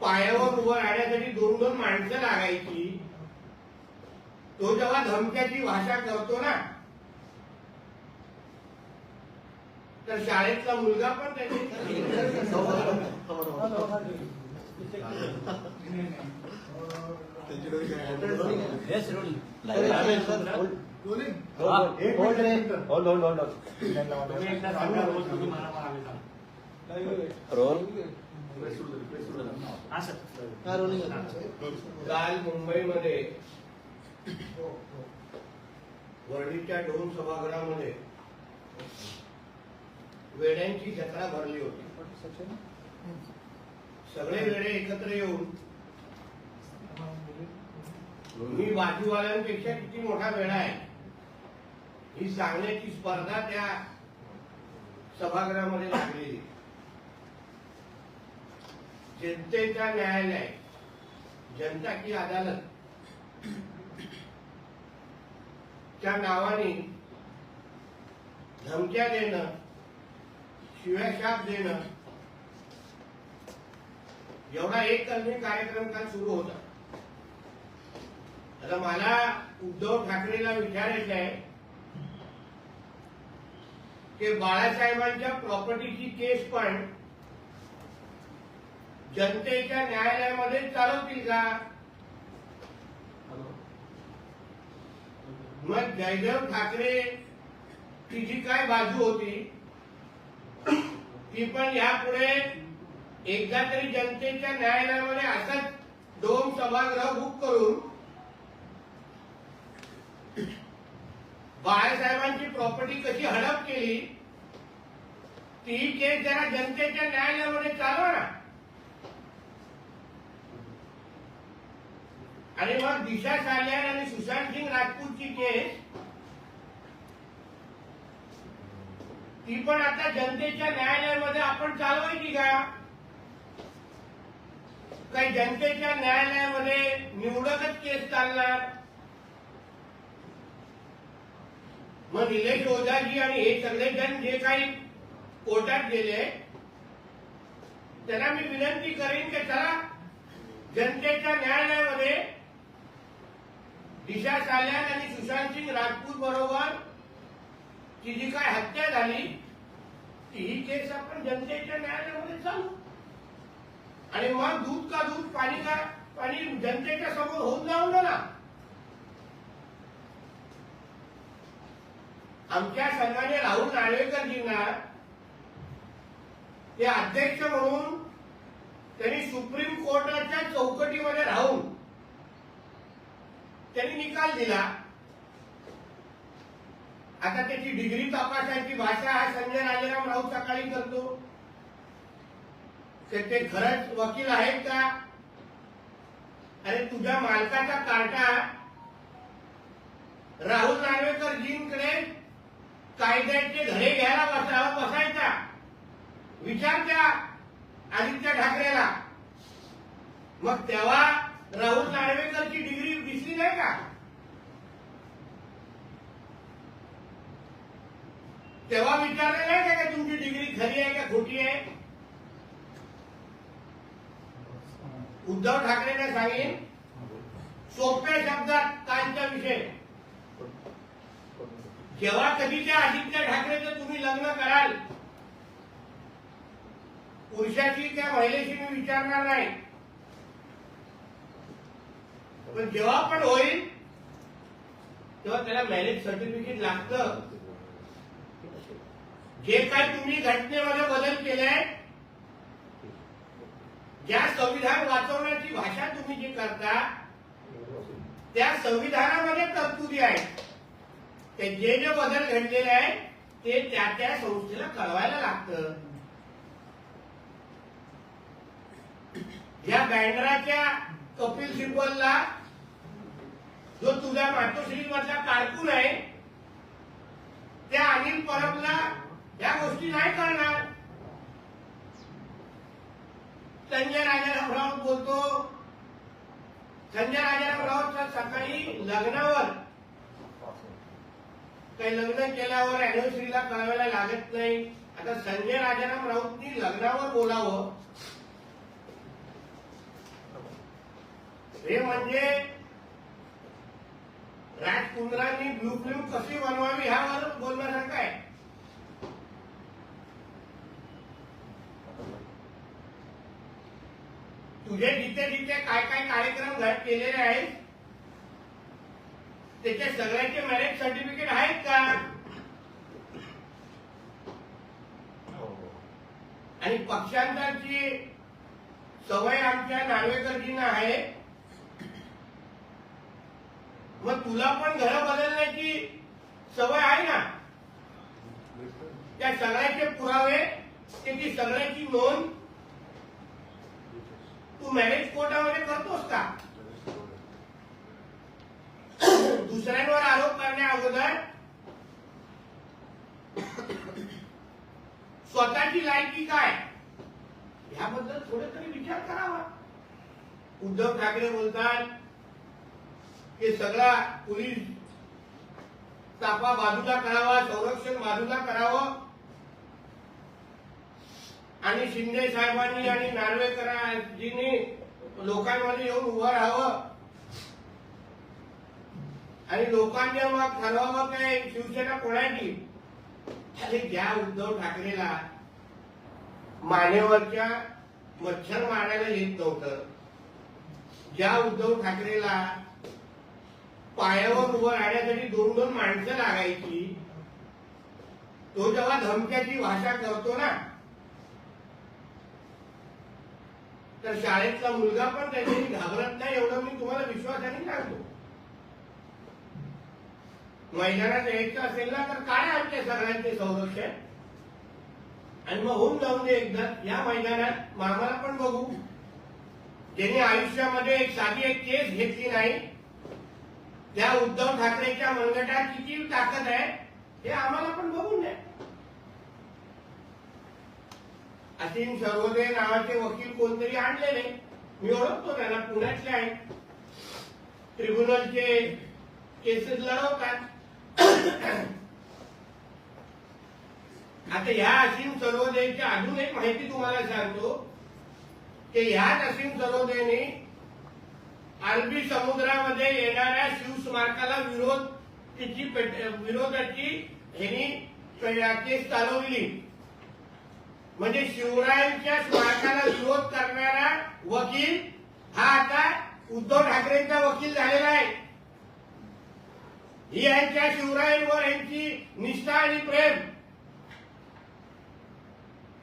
पायावर उभं राहण्यासाठी दोन दोन माणसं लागायची. तो जेव्हा धमक्याची भाषा करतो ना तर शाळेतला मुलगा पण त्याची होल्ड होल्ड होल्ड काल मुंबईमध्ये वर्णीच्या ढोल सभागृहामध्ये वेड्यांची जत्रा भरली होती. सगळे वेडे एकत्र येऊन मी बाजूवाल्यांपेक्षा किती मोठा वेळा आहे. ही सांगण्याची स्पर्धा त्या सभागृहामध्ये लागलेली. जनतेचा न्यायालय जनता की अदालत च्या नावाने धमक्या देणं शिव्याशाप देणं एवढा एक कलमी कार्यक्रम काल सुरू होता. आता मला उद्धव ठाकरेला विचारायचं आहे की बाळासाहेबांच्या प्रॉपर्टीची केस पण जनतेच्या न्यायालयामध्ये चालवतील का? मग जयदेव ठाकरे तिची काय बाजू होती? ती पण यापुढे एकदा तरी जनतेच्या न्यायालयामध्ये असंच दोन सभागृह बुक करून बाळासाहेबांची प्रॉपर्टी कशी हडप केली ती केस जरा जनतेच्या न्यायालयामध्ये चालवा ना. आणि मग दिशा सालियान आणि सुशांत सिंग राजपूतची केस? ती पण आता जनतेच्या न्यायालयामध्ये आपण चालवायची का? काही जनतेच्या न्यायालयामध्ये निवडकच केस चालणार. मग निलेश ओझाजी आणि हे सगळेजण जे काही कोर्टात गेले त्यांना मी विनंती करेन की चला जनतेच्या न्यायालयामध्ये दिशा साल्यान आणि सुशांत सिंग राजपूत बरोबर ची जी काय हत्या झाली? ती ही केस आपण जनतेच्या न्यायालयामध्ये चालू. आणि मग दूध का दूध पाणी का पाणी जनतेच्या समोर होऊन जाऊन ना. आमच्या संघाने राहुल नार्वेकरजींना ते अध्यक्ष म्हणून त्यांनी सुप्रीम कोर्टाच्या चौकटीमध्ये राहून त्यांनी निकाल दिला. आता त्याची डिग्री तपासायची भाषा हा संजय राजाराम राऊत सकाळी करतो. ते खरंच वकील आहेत का? अरे तुझ्या मालकाचा कार्टा राहुल नार्वेकरजींकडे कायद्याचे धडे घ्यायला बसावं बसायचा. विचार द्या आदित्य ठाकरेला. मग तेव्हा राहुल नार्वेकरची डिग्री दिसली का तेव्हा विचारलेलं नाही का तुमची डिग्री खरी आहे का खोटी आहे? उद्धव ठाकरेंना सांगेन सोप्या शब्दात कालचा विषय. जेव्हा कधी त्या आदित्य ठाकरेचं तुम्ही लग्न कराल पुरुषाची त्या महिलेशी मी विचारणार नाही. पण जेव्हा पण होईल तेव्हा त्याला मॅरेज सर्टिफिकेट लागतं. जे काय तुम्ही घटनेमध्ये बदल केलाय ज्या संविधान वाचवण्याची भाषा तुम्ही जी करता त्या संविधानामध्ये तरतुदी आहेत. ते जे जे बदल घडलेले आहे ते त्या त्या संस्थेला कळवायला लागतं. या बँड्राच्या कपिल सिब्बलला जो तुझ्या मातोश्री मधला कारकून आहे त्या अनिल परबला या गोष्टी नाही करणार संजय राजाराम राऊत बोलतो संजय राजाराम राऊत सकाळी लग्नावर काही लग्न केल्यावर अॅनिव्हर्सरीला कळवायला लागत नाही. आता संजय राजाराम राऊतनी लग्नावर बोलावं. हे म्हणजे राजकुंद्रांनी ब्लू फिल्म कशी बनवावी ह्यावर बोलण्यासारखं आहे. तुझे जिथे जिथे काय काय कार्यक्रम केलेले आहेत त्याचे सगळ्यांचे मॅरेज सर्टिफिकेट आहेत का? आणि पक्षांतरची सवय आमच्या नार्वेकरजींना आहे. मग तुला पण घर बदलण्याची सवय आहे ना? त्या सगळ्याचे पुरावे त्याची सगळ्याची नोंद तू मॅरेज कोर्टामध्ये करतोस का? दुसऱ्यांवर आरोप करण्या अगोदर स्वतःची लायकी काय? ह्याबद्दल थोडे तरी विचार करावा. उद्धव ठाकरे बोलतात हे सगळा पोलीस ताफा बाजूला करावा संरक्षण बाजूला करावं. आणि शिंदे साहेबांनी आणि नार्वेकरांनी लोकांमध्ये येऊन उभं राहावं. आणि लोकांनी मग ठरवावं काय? शिवसेना कोणाची? अरे ज्या उद्धव ठाकरेला मानेवरच्या मच्छर मारायला येत नव्हतं. ज्या उद्धव ठाकरेला पायावर उभं राहण्यासाठी दोन दोन माणसं लागायची. तो जेव्हा धमक्याची भाषा करतो ना तर शाळेतला मुलगा पण त्याच्याशी घाबरत नाही एवढं मी तुम्हाला विश्वासाने सांगतो. मैदानात यायचं असेल ना तर काय आमच्या सगळ्यांचे संरक्षण? आणि मग होऊन जाऊन दे एकदा या मैदानात मामाला पण बघू. ज्यांनी आयुष्यामध्ये एक साधी एक केस घेतली नाही त्या उद्धव ठाकरेच्या मनगटात किती ताकद आहे हे आम्हाला पण बघून द्या. असीम सर्वोदय नावाचे वकील कोणतरी आणलेले मी ओळखतो त्यांना पुण्यातले आहेत. ट्रिब्युनलचे केसेस लढवतात. आता ह्या असीम सर्वोदयची अजून एक माहिती तुम्हाला सांगतो की ह्याच असीम सर्वोदयने अरबी समुद्रामध्ये येणाऱ्या शिवस्मारकाला विरोध तिची विरोधाची ह्यांनी केस चालवली. म्हणजे शिवरायांच्या स्मारकाला विरोध करणारा वकील हा आता उद्धव ठाकरेंचा वकील झालेला आहे. ही यांच्या शिवरायांवर यांची निष्ठा आणि प्रेम.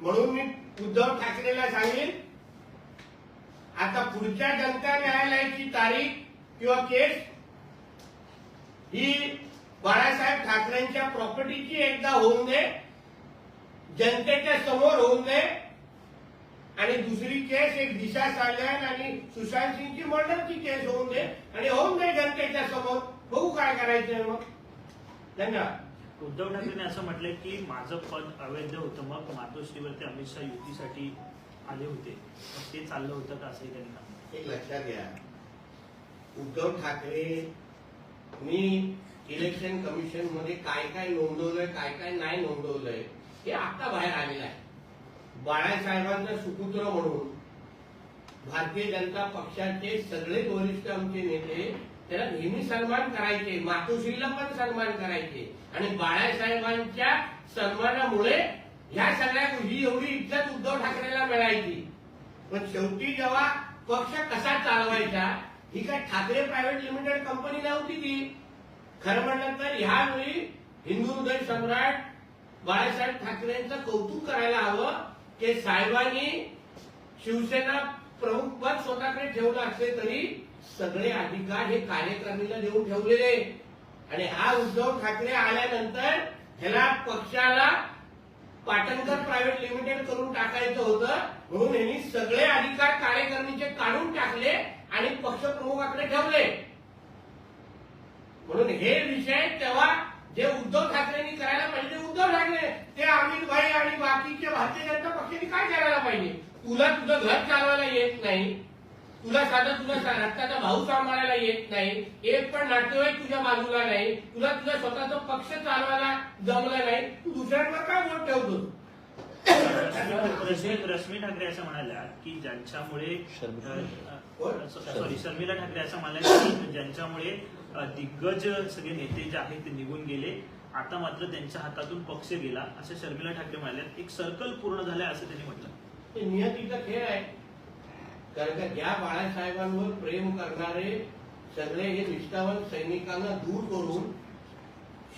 म्हणून मी उद्धव ठाकरेला सांगेन आता पुढच्या जनता न्यायालयाची तारीख किंवा केस ही बाळासाहेब ठाकरेंच्या प्रॉपर्टीची एकदा होऊन दे जनतेच्या समोर होऊन दे आणि दुसरी केस एक दिशा साल्यान आणि सुशांत सिंगची मर्डरची केस होऊन दे आणि होऊन दे जनतेच्या समोर. बघू काय करायचंय मग. धन्यवाद. उद्धव ठाकरेंनी असं म्हटलंय की माझं पद अवैध होतं मग मातोश्रीवरती अमित शहा युतीसाठी आले होते. ते चाललं होतं का असंही त्यांनी सांगितलं? एक लक्षात घ्या. उद्धव ठाकरे मी इलेक्शन कमिशनमध्ये काय काय नोंदवलंय काय काय नाही नोंदवलंय हे आता बाहेर आलेलं आहे. बाळासाहेबांचा सुपुत्र म्हणून भारतीय जनता पक्षाचे सगळे वरिष्ठ आमचे नेते त्याला नेहमी सन्मान करायचे मातोश्रीला पण सन्मान करायचे. आणि बाळासाहेबांच्या सन्मानामुळे ह्या सगळ्या ही एवढी इज्जत उद्धव ठाकरेला मिळायची. पण शेवटी जेव्हा पक्ष कसा चालवायचा ही काय ठाकरे प्रायव्हेट लिमिटेड कंपनी नव्हती ती. खरं म्हणलं तर ह्यावेळी हिंदू हृदय सम्राट बाळासाहेब ठाकरेंचं कौतुक करायला हवं की साहेबांनी शिवसेना प्रमुख पद स्वतःकडे ठेवलं असले तरी सगळे अधिकार हे कार्यकारिणीला देऊन ठेवलेले. आणि हा उद्धव ठाकरे आल्यानंतर ह्याला पक्षाला पाटणकर प्रायव्हेट लिमिटेड करून टाकायचं होतं. म्हणून यांनी सगळे अधिकार कार्यकारिणीचे काढून टाकले आणि पक्षप्रमुखाकडे ठेवले. म्हणून हे विषय तेव्हा जे उद्धव ठाकरेंनी करायला पाहिजे उद्धव ठाकरे ते अमित भाई आणि बाकीचे भारतीय जनता पक्षाने काय करायला पाहिजे? तुला तुझं घर चालवायला येत नाही. तुला साधं तुला सा- रक्ताचा भाऊ सांभाळायला येत नाही. एक पण नातेवाईक तुझ्या बाजूला नाही. तुला तुझा स्वतःचा पक्ष चालवायला जमलं नाही. तू दुसऱ्यांवर काय बोट ठेवतो रश्मी रश्मी ठाकरे असं म्हणाल्या की ज्यांच्यामुळे? सॉरी शर्मिला. ठाकरे असं म्हणाल्या की ज्यांच्यामुळे दिग्गज सगळे नेते जे आहेत ते निघून गेले. आता मात्र त्यांच्या हातातून पक्ष गेला. असं शर्मिला ठाकरे म्हणाल्या. एक सर्कल पूर्ण झालंय असं त्यांनी म्हटलं. नियतीचा खेळ आहे. कारण का ज्या बाळासाहेबांवर प्रेम करणारे सगळे हे निष्ठावंत सैनिकांना दूर करून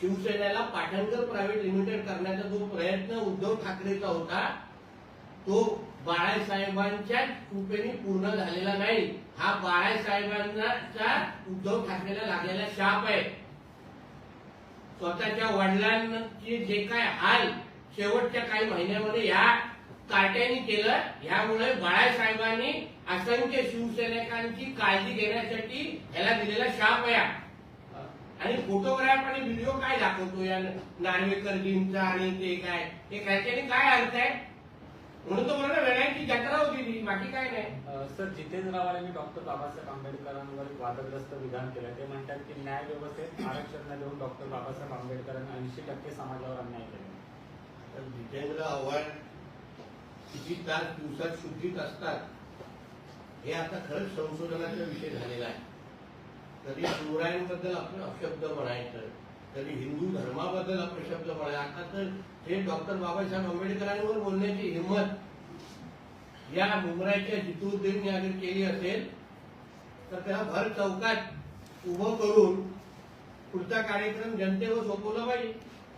शिवसेनेला पाटणकर प्रायव्हेट लिमिटेड करण्याचा जो प्रयत्न उद्धव ठाकरेचा होता तो बाळासाहेबांच्या कृपेने पूर्ण झालेला नाही. हा बाळासाहेबांचा उद्धव ठाकरेला लागलेला शाप आहे. स्वतःच्या वडिलांचे जे काय हाल शेवटच्या काही महिन्यामध्ये या काट्याने केलं ह्यामुळे बाळासाहेबांनी असंख्य शिवसैनिकांची काळजी घेण्यासाठी ह्याला दिलेला शाप आहे. आणि फोटोग्राफ आणि व्हिडिओ काय दाखवतो या नार्वेकरजींचा आणि ते काय? हे त्याच्याने काय अर्थ आहे? म्हणून तो मला वेळाची जत्रा होती ती बाकी काय नाही. सर जितेंद्र आव्हाडांनी डॉक्टर बाबासाहेब आंबेडकरांवर एक वादग्रस्त विधान केलं. ते म्हणतात की न्याय व्यवस्थेत आरक्षण न देऊन डॉक्टर बाबासाहेब आंबेडकरांनी ऐंशी टक्के समाजावर अन्याय केला. तर जितेंद्र आव्हाड किती तास दिवसात शुद्धीत असतात? हे आता खरंच संशोधनाचा विषय झालेला आहे. कधी शिवरायांबद्दल आपण अपशब्द म्हणायचं कधी हिंदू धर्माबद्दल अपशब्द म्हणायचं. आता तर हे डॉक्टर बाबासाहेब आंबेडकरांवर बोलण्याची हिंमत या मुंबईच्या जितुद्दीनने अगर केली असेल तर त्या भर चौकात उभं करून पुढचा कार्यक्रम जनतेवर सोपवला पाहिजे.